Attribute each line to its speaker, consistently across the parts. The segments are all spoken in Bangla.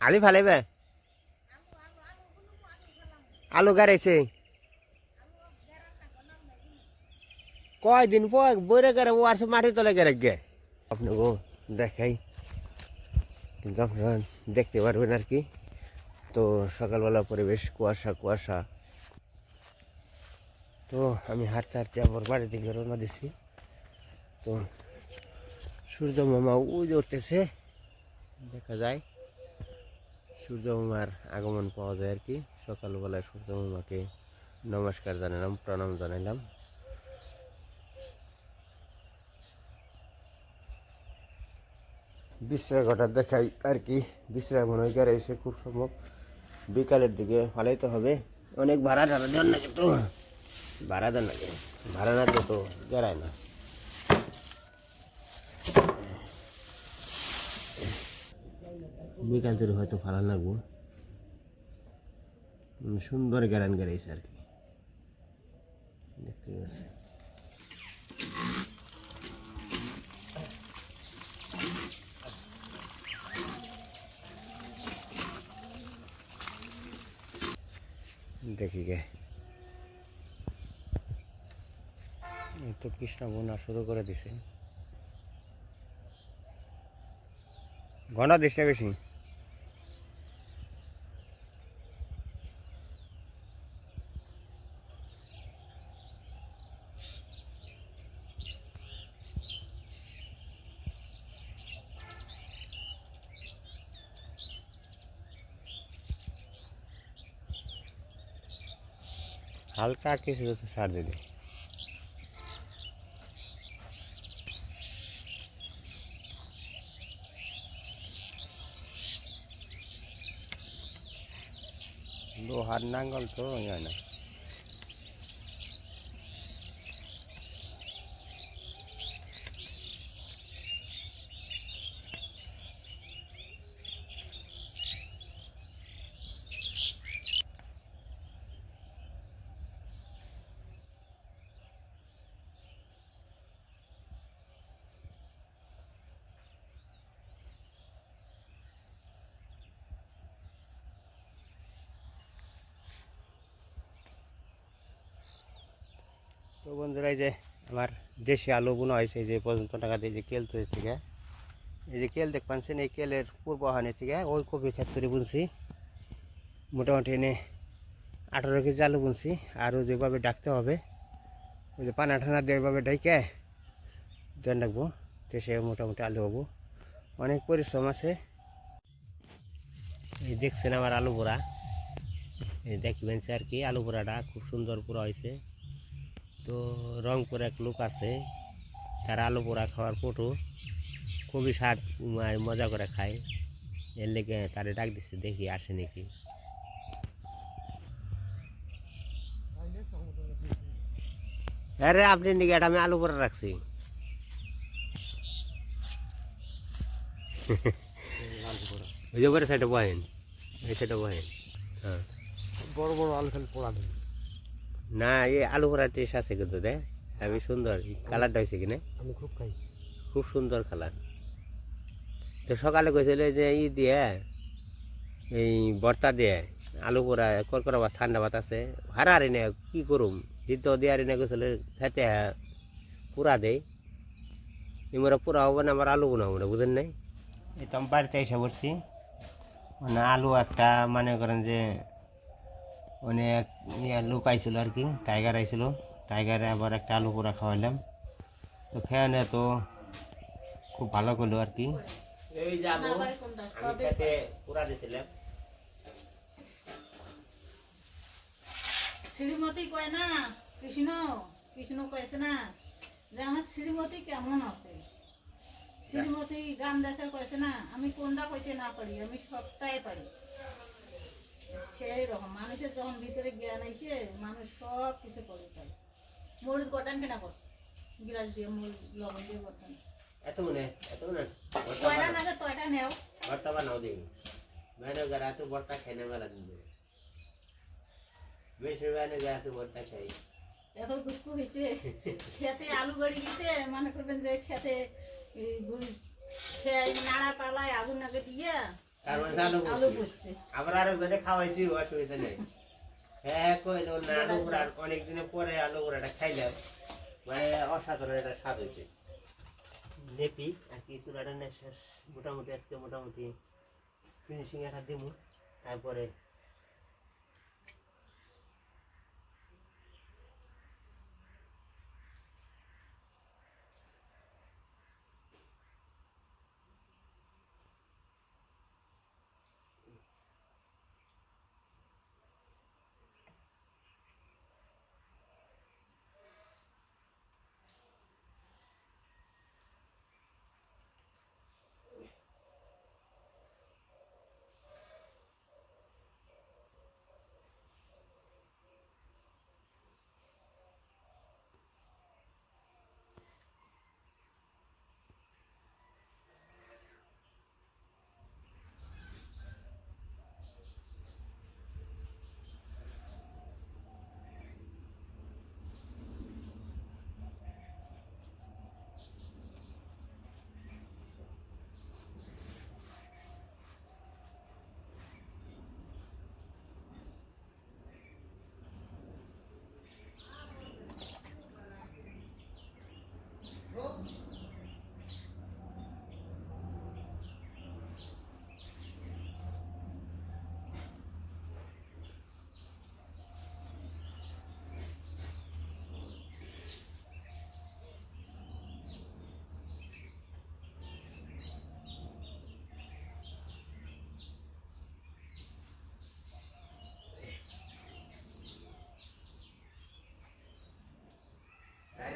Speaker 1: আলি ফালাইবে? আলু গাড়াইছে? কয়দিন পর বইরে গেলে ও আর মাটি তলে গেলে গে আপনাকে দেখাই। আপনারা দেখতে পারবেন আর কি। তো সকালবেলা পরিবেশ, কুয়াশা কুয়াশা। তো আমি হাঁটতে হাঁটতে আবার বাড়ির দিকে রওনা দিছি। তো সূর্য মামা উজ উঠতেছে। দেখা যায়। সূর্য মামার আগমন পাওয়া যায় আর কি। সকালবেলায় সূর্য মামাকে নমস্কার জানালাম, প্রণাম জানাইলাম। বিশ্রাম ঘটা দেখাই আর কি। বিশ্রাম মনে হয় গেছে খুব সম্ভব। বিকালের দিকে ফালাইতে হবে। অনেক ভাড়া টাড়া দেওয়ার না তো। ভাড়া দেন নাকি ভাড়া না তো গেরায় না। থেকে হয়তো ফালান লাগবো। সুন্দর গেরান গেরাইছে আর কি। দেখতে পাচ্ছি। দেখি গে। তো কৃষ্ণ বোনা শুরু করে দিছে। ঘন দিচ্ছে বেশি। হালকা কিছু সার দিলে লোহার নাঙ্গল তো হয় তো বন্ধুরা, এই যে আমার দেশি আলু বোনা হয়েছে যে পর্যন্ত টাকা দিয়ে যে কেল তৈরি থেকে। এই যে কেল দেখ পাচ্ছেন, এই কেলের পূর্ব হানি থেকে ওই কপি ক্ষেত করে বুনছি। মোটামুটি এনে আঠারো কেজি আলু বুনছি, আর ওই যেভাবে ডাকতে হবে। ওই যে পানা ঠানা দিয়ে ওইভাবে ডাইকে দেন তো সে মোটামুটি আলু হব। অনেক পরিশ্রম আছে। এই দেখছেন আমার আলু পোড়া এই দেখবেন আর কি, আলু পোড়াটা খুব সুন্দর পুরা হয়েছে। তো রংপুর এক লোক আছে, তার আলু পোড়া খাওয়ার পটু খুবই স্বাদ মজা করে খায়। এর লেগে তারে ডাক দিচ্ছে দেখি আসে নাকি। আরে আপনি নাকি এটা আমি আলু পোড়া রাখছি। ওই যে বড় সাইডে বহেন এই সাইডে বহেন হ্যাঁ।
Speaker 2: বড় বড় আলু খালি পোড়া দেবে
Speaker 1: না এই আলু পোড়া টেস্ট আছে কিন্তু রে। আমি সুন্দর কালারটা হয়েছে কিনা।
Speaker 2: আমি খুব খাই।
Speaker 1: খুব সুন্দর কালার তো সকালে কইছিল যে ই দিয়ে এই বর্তা দিয়ে আলু পোড়া করকরা বা ঠান্ডা ভাত আছে। হারা হারি নে কি করুম? হিত দিয়ে হারি নে কইছিল খেতে পুরা দেই এমরা পুরা হবে না আমার আলু বানাবো না বুঝেন নাই? এই তো আমি বাড়িতে এসে পড়ছি। মানে আলু একটা মনে করেন যে অনেক ইয়ে লোক আইছিল আর কি টাইগার আইছিল। টাইগারে আবার একটা আলু পোড়া খাওয়াইলাম। তো খেয়ে তো খুব ভালো করল আর কি।
Speaker 3: শ্রীমতী কয় না কৃষ্ণ কৃষ্ণ কয়েছে না যে আমার শ্রীমতী কেমন আছে? শ্রীমতী গান দেশে কয়েছে না আমি কোনটা কইতে না পারি আমি সবটাই পারি। সেই রকম মানুষের যখন ভিতরে জ্ঞান আইসে মানুষ সব কিছু করে পায় মরিচ গটান কেনা কর গিলাস দিয়ে মরিচ লবণ দিয়ে গটান
Speaker 1: এত মনে এত মনে
Speaker 3: কয়টা না যে তয়টা নেও
Speaker 1: ভর্তা বানাও দিই मैंने गरा तो भर्ता खाने वाला दिन दे बीस रुपया ने गया तो भर्ता खाई
Speaker 3: এত দুঃখ হয়েছে খেতে আলু গড়ি গেছে মনে করবেন যে খেতে এই গুড় খেয়ে নাড়া পালায় আগুন আগে দিয়ে
Speaker 1: আবার খাওয়াইছি অসুবিধা নেই। হ্যাঁ কইলো না আলু পোড়া অনেক পরে আলু পোড়াটা খাইলাম। মানে অসাধারণ স্বাদ হয়েছে। লেপি আর কি চুলাটা মোটামুটি আজকে মোটামুটি ফিনিশিং একটা দিব তারপরে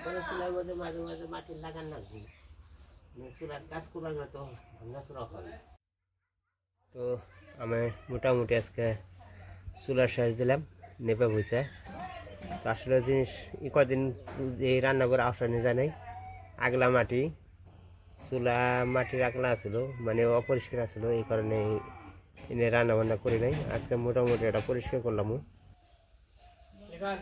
Speaker 1: তারপরে চুলার মধ্যে মাঝে মাঝে মাটি লাগান লাগবে। মানে চুলার কাজ করবার না তো ভাঙা চুলা হয়। তো আমি মোটামুটি আজকে চুলার শেষ দিলাম নেপে বুঝছে তো আসলে জিনিস ই কদিন এই রান্না করে আসা নিয়ে যায় আগলা মাটি চুলা মাটির আগলা আসলো মানে অপরিষ্কার আসলো এই কারণে এনে রান্না বান্না করি নাই। আজকে মোটামুটি এটা পরিষ্কার করলাম
Speaker 2: এখান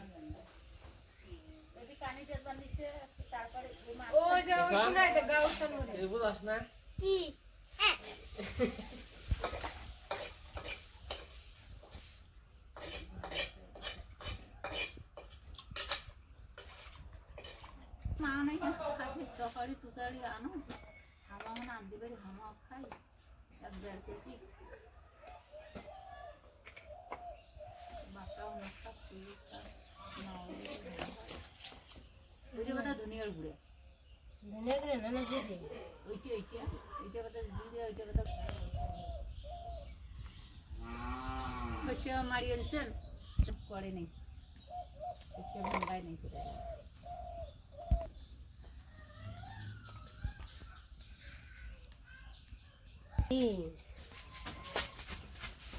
Speaker 3: যদি কানি তেল বানিয়েছে তারপরে এই মাছ
Speaker 4: ওই যে ওই কোনায় যে গাউসান মরে
Speaker 2: এই বুঝাস না
Speaker 4: কি?
Speaker 3: তরকারি টুকারি আনো। হামা মানে আনতে পারি হামা খাই। এক দেড় কেজি। মারি আনছেন? করে নেই। ভাঙ্গায় নেই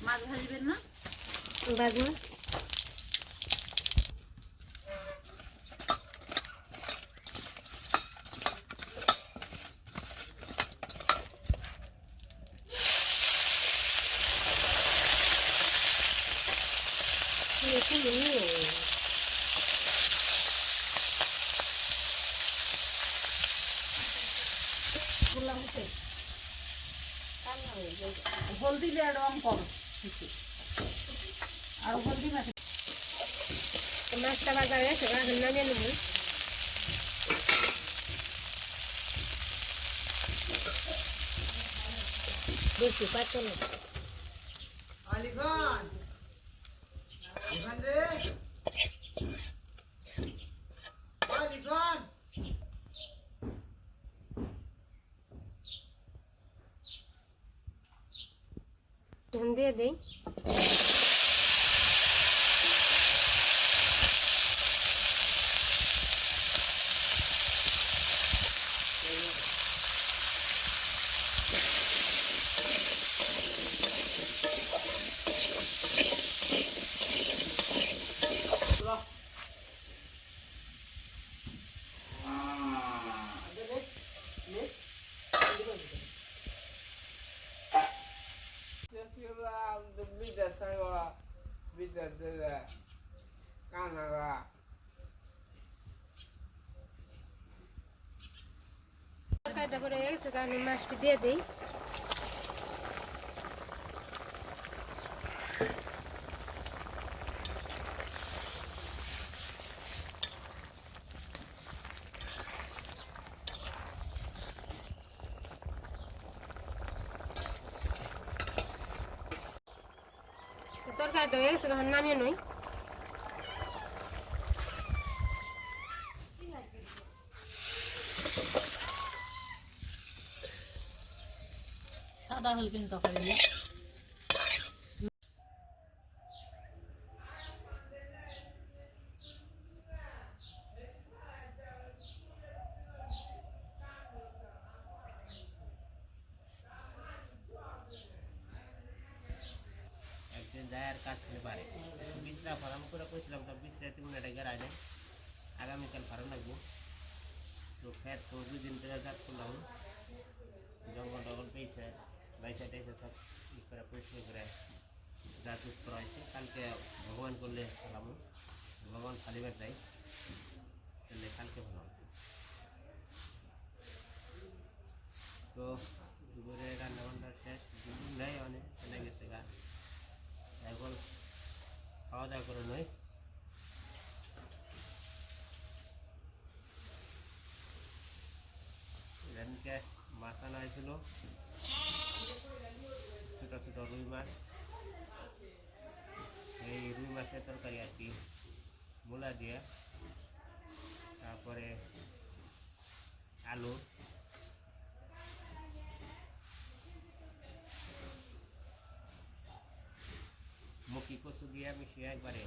Speaker 3: মাছ ভাজবেন না?
Speaker 4: বাজু
Speaker 3: বললাম হচ্ছে হলদি রং কম। আর হলদি মাছ
Speaker 4: মাছটা বাজার এখন নামিয়ে নেব বেশি পাচ্ছ না
Speaker 2: রে
Speaker 4: ঢন দিয়ে দেই। তরকারিটা করে গেছে কারণ মাছটি দিয়ে দিই তরকারিটা হয়ে গেছে এখন নামিয়ে নই।
Speaker 3: সাদা হল কিন্তু তরকারি দিয়ে
Speaker 1: একদিন যায় আর কাজ করতে পারে বিছরা ফার্ম করে কইছিলাম তো বিছরা তুমি এটা গেরাই না আগামীকাল ফার্ম লাগবো ফের তো দুই দিন ধরে কাজ করলাম। জঙ্গল টঙ্গল পেয়েছে বাইসা টাইসা সব করে পরিষ্কার করে যা টুক করা হয়েছে। কালকে ভগবান করলে খেলাম ভগবান খালিবার যাই তাহলে কালকে ভালো। তো দুপুরে রান্না বান্না শেষ দুপুর নেই অনেক চলে গেছে গা এখন খাওয়া দাওয়া করে নয় এখানকে হয়েছিল ছোটো ছোটো রুই মাছ। এই রুই মাছের তরকারি আর কি, মূলা দিয়ে। তারপরে আলু। মুখি কচু দিয়ে মিশিয়ে একবারে